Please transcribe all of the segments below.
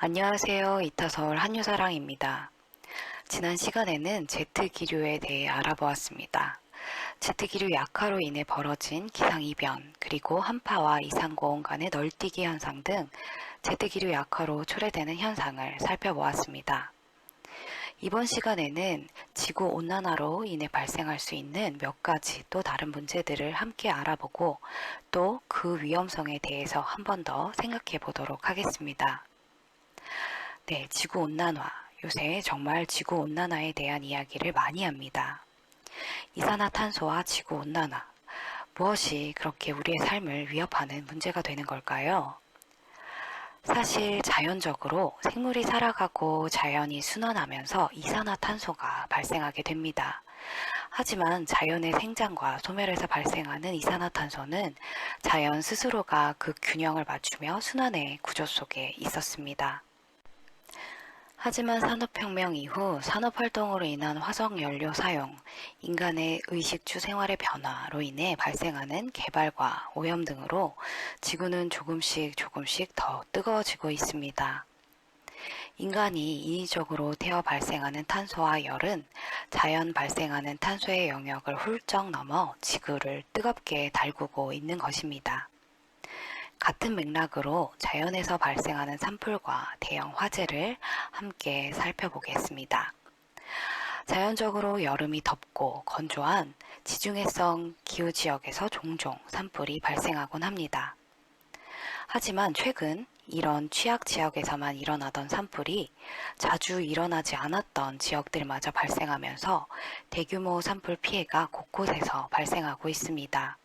안녕하세요. 이타서울 한유사랑입니다. 지난 시간에는 제트기류에 대해 알아보았습니다. 제트기류 약화로 인해 벌어진 기상이변, 그리고 한파와 이상고온 간의 널뛰기 현상 등 제트기류 약화로 초래되는 현상을 살펴보았습니다. 이번 시간에는 지구 온난화로 인해 발생할 수 있는 몇 가지 또 다른 문제들을 함께 알아보고 또 그 위험성에 대해서 한 번 더 생각해 보도록 하겠습니다. 네, 지구 온난화. 요새 정말 지구 온난화에 대한 이야기를 많이 합니다. 이산화탄소와 지구 온난화. 무엇이 그렇게 우리의 삶을 위협하는 문제가 되는 걸까요? 사실 자연적으로 생물이 살아가고 자연이 순환하면서 이산화탄소가 발생하게 됩니다. 하지만 자연의 생장과 소멸에서 발생하는 이산화탄소는 자연 스스로가 그 균형을 맞추며 순환의 구조 속에 있었습니다. 하지만 산업혁명 이후 산업활동으로 인한 화석연료 사용, 인간의 의식주 생활의 변화로 인해 발생하는 개발과 오염 등으로 지구는 조금씩 조금씩 더 뜨거워지고 있습니다. 인간이 인위적으로 태워 발생하는 탄소와 열은 자연 발생하는 탄소의 영역을 훌쩍 넘어 지구를 뜨겁게 달구고 있는 것입니다. 같은 맥락으로 자연에서 발생하는 산불과 대형 화재를 함께 살펴보겠습니다. 자연적으로 여름이 덥고 건조한 지중해성 기후 지역에서 종종 산불이 발생하곤 합니다. 하지만 최근 이런 취약 지역에서만 일어나던 산불이 자주 일어나지 않았던 지역들마저 발생하면서 대규모 산불 피해가 곳곳에서 발생하고 있습니다.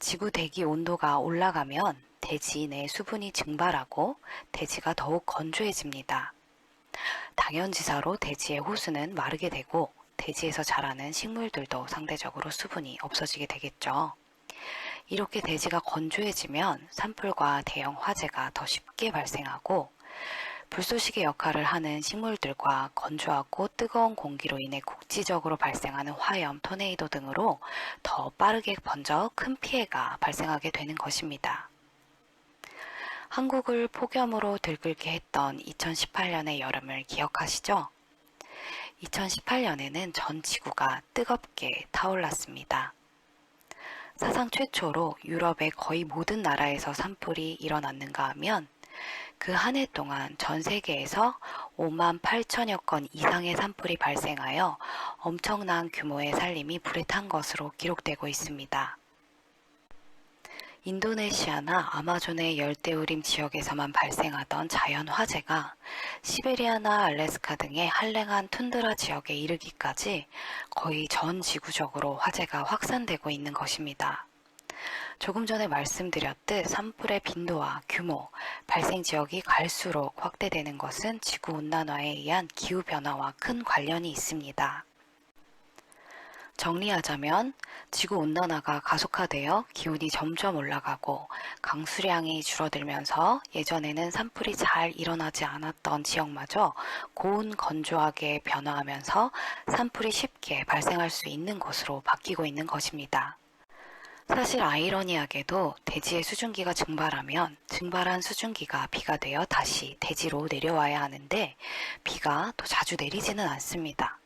지구 대기 온도가 올라가면 대지 내 수분이 증발하고 대지가 더욱 건조해집니다. 당연지사로 대지의 호수는 마르게 되고 대지에서 자라는 식물들도 상대적으로 수분이 없어지게 되겠죠. 이렇게 대지가 건조해지면 산불과 대형 화재가 더 쉽게 발생하고 불쏘시개 역할을 하는 식물들과 건조하고 뜨거운 공기로 인해 국지적으로 발생하는 화염, 토네이도 등으로 더 빠르게 번져 큰 피해가 발생하게 되는 것입니다. 한국을 폭염으로 들끓게 했던 2018년의 여름을 기억하시죠? 2018년에는 전 지구가 뜨겁게 타올랐습니다. 사상 최초로 유럽의 거의 모든 나라에서 산불이 일어났는가 하면 그 한 해 동안 전 세계에서 5만 8천여 건 이상의 산불이 발생하여 엄청난 규모의 산림이 불에 탄 것으로 기록되고 있습니다. 인도네시아나 아마존의 열대우림 지역에서만 발생하던 자연 화재가 시베리아나 알래스카 등의 한랭한 툰드라 지역에 이르기까지 거의 전 지구적으로 화재가 확산되고 있는 것입니다. 조금 전에 말씀드렸듯 산불의 빈도와 규모, 발생 지역이 갈수록 확대되는 것은 지구 온난화에 의한 기후 변화와 큰 관련이 있습니다. 정리하자면 지구 온난화가 가속화되어 기온이 점점 올라가고 강수량이 줄어들면서 예전에는 산불이 잘 일어나지 않았던 지역마저 고온 건조하게 변화하면서 산불이 쉽게 발생할 수 있는 곳으로 바뀌고 있는 것입니다. 사실 아이러니하게도 대지의 수증기가 증발하면 증발한 수증기가 비가 되어 다시 대지로 내려와야 하는데 비가 또 자주 내리지는 않습니다.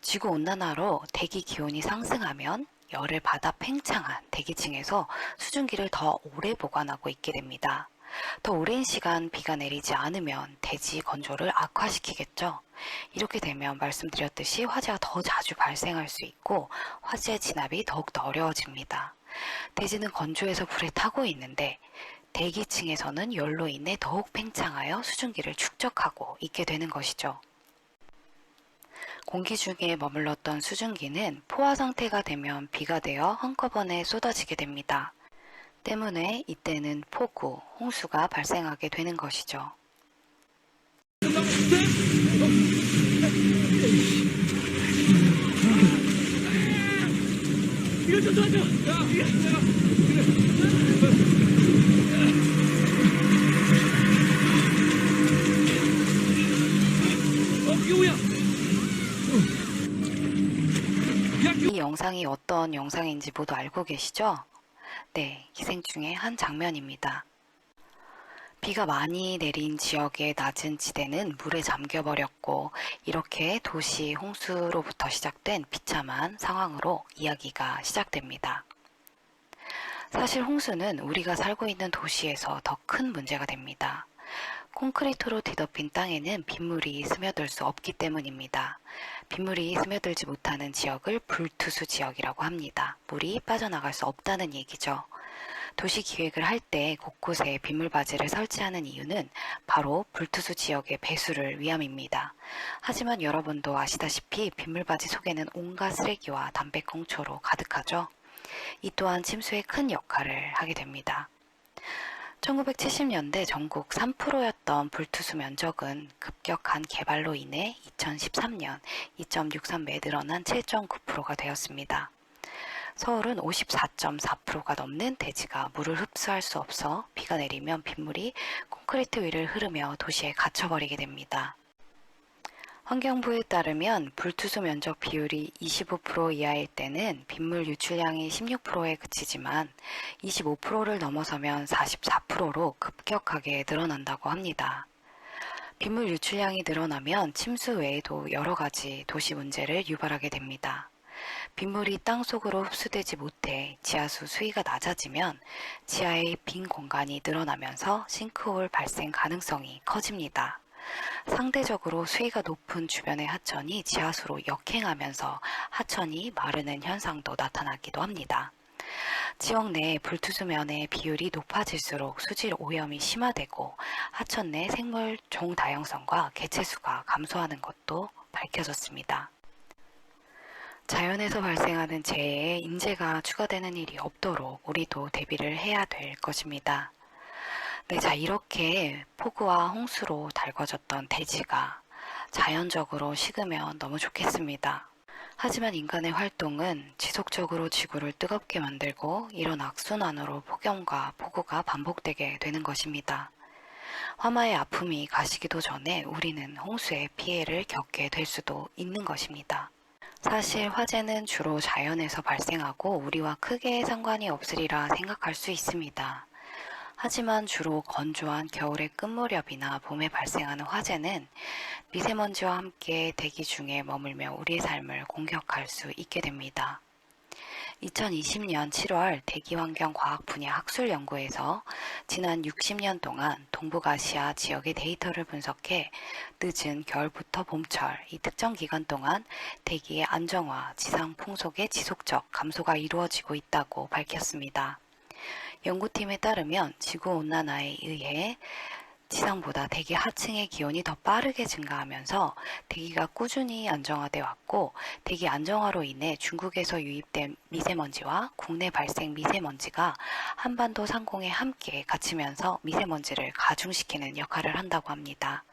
지구 온난화로 대기 기온이 상승하면 열을 받아 팽창한 대기층에서 수증기를 더 오래 보관하고 있게 됩니다. 더 오랜 시간 비가 내리지 않으면 대지 건조를 악화시키겠죠. 이렇게 되면 말씀드렸듯이 화재가 더 자주 발생할 수 있고 화재 진압이 더욱더 어려워집니다. 대지는 건조해서 불에 타고 있는데 대기층에서는 열로 인해 더욱 팽창하여 수증기를 축적하고 있게 되는 것이죠. 공기 중에 머물렀던 수증기는 포화 상태가 되면 비가 되어 한꺼번에 쏟아지게 됩니다. 때문에 이때는 폭우, 홍수가 발생하게 되는 것이죠. 이 영상이 어떤 영상인지 모두 알고 계시죠? 네, 기생충의 한 장면입니다. 비가 많이 내린 지역의 낮은 지대는 물에 잠겨버렸고 이렇게 도시 홍수로부터 시작된 비참한 상황으로 이야기가 시작됩니다. 사실 홍수는 우리가 살고 있는 도시에서 더 큰 문제가 됩니다. 콘크리트로 뒤덮인 땅에는 빗물이 스며들 수 없기 때문입니다. 빗물이 스며들지 못하는 지역을 불투수 지역이라고 합니다. 물이 빠져나갈 수 없다는 얘기죠. 도시 기획을 할 때 곳곳에 빗물바지를 설치하는 이유는 바로 불투수 지역의 배수를 위함입니다. 하지만 여러분도 아시다시피 빗물바지 속에는 온갖 쓰레기와 담배꽁초로 가득하죠. 이 또한 침수에 큰 역할을 하게 됩니다. 1970년대 전국 3%였던 불투수 면적은 급격한 개발로 인해 2013년 2.63배 늘어난 7.9%가 되었습니다. 서울은 54.4%가 넘는 대지가 물을 흡수할 수 없어 비가 내리면 빗물이 콘크리트 위를 흐르며 도시에 갇혀버리게 됩니다. 환경부에 따르면 불투수 면적 비율이 25% 이하일 때는 빗물 유출량이 16%에 그치지만 25%를 넘어서면 44%로 급격하게 늘어난다고 합니다. 빗물 유출량이 늘어나면 침수 외에도 여러 가지 도시 문제를 유발하게 됩니다. 빗물이 땅 속으로 흡수되지 못해 지하수 수위가 낮아지면 지하의 빈 공간이 늘어나면서 싱크홀 발생 가능성이 커집니다. 상대적으로 수위가 높은 주변의 하천이 지하수로 역행하면서 하천이 마르는 현상도 나타나기도 합니다. 지역 내 불투수면의 비율이 높아질수록 수질 오염이 심화되고 하천 내 생물 종 다양성과 개체수가 감소하는 것도 밝혀졌습니다. 자연에서 발생하는 재해에 인재가 추가되는 일이 없도록 우리도 대비를 해야 될 것입니다. 네, 자, 이렇게 폭우와 홍수로 달궈졌던 대지가 자연적으로 식으면 너무 좋겠습니다. 하지만 인간의 활동은 지속적으로 지구를 뜨겁게 만들고 이런 악순환으로 폭염과 폭우가 반복되게 되는 것입니다. 화마의 아픔이 가시기도 전에 우리는 홍수의 피해를 겪게 될 수도 있는 것입니다. 사실 화재는 주로 자연에서 발생하고 우리와 크게 상관이 없으리라 생각할 수 있습니다. 하지만 주로 건조한 겨울의 끝무렵이나 봄에 발생하는 화재는 미세먼지와 함께 대기 중에 머물며 우리의 삶을 공격할 수 있게 됩니다. 2020년 7월 대기환경과학 분야 학술 연구에서 지난 60년 동안 동북아시아 지역의 데이터를 분석해 늦은 겨울부터 봄철 이 특정 기간 동안 대기의 안정화, 지상 풍속의 지속적 감소가 이루어지고 있다고 밝혔습니다. 연구팀에 따르면 지구 온난화에 의해 지상보다 대기 하층의 기온이 더 빠르게 증가하면서 대기가 꾸준히 안정화돼 왔고 대기 안정화로 인해 중국에서 유입된 미세먼지와 국내 발생 미세먼지가 한반도 상공에 함께 갇히면서 미세먼지를 가중시키는 역할을 한다고 합니다.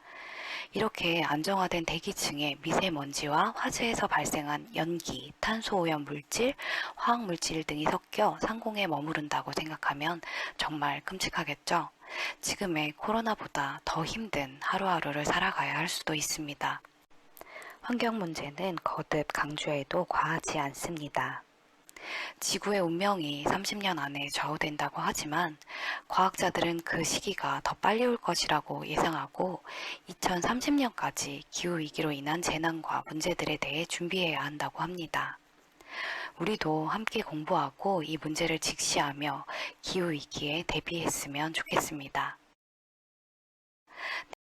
이렇게 안정화된 대기층에 미세먼지와 화재에서 발생한 연기, 탄소오염 물질, 화학 물질 등이 섞여 상공에 머무른다고 생각하면 정말 끔찍하겠죠? 지금의 코로나보다 더 힘든 하루하루를 살아가야 할 수도 있습니다. 환경 문제는 거듭 강조해도 과하지 않습니다. 지구의 운명이 30년 안에 좌우된다고 하지만 과학자들은 그 시기가 더 빨리 올 것이라고 예상하고 2030년까지 기후위기로 인한 재난과 문제들에 대해 준비해야 한다고 합니다. 우리도 함께 공부하고 이 문제를 직시하며 기후위기에 대비했으면 좋겠습니다.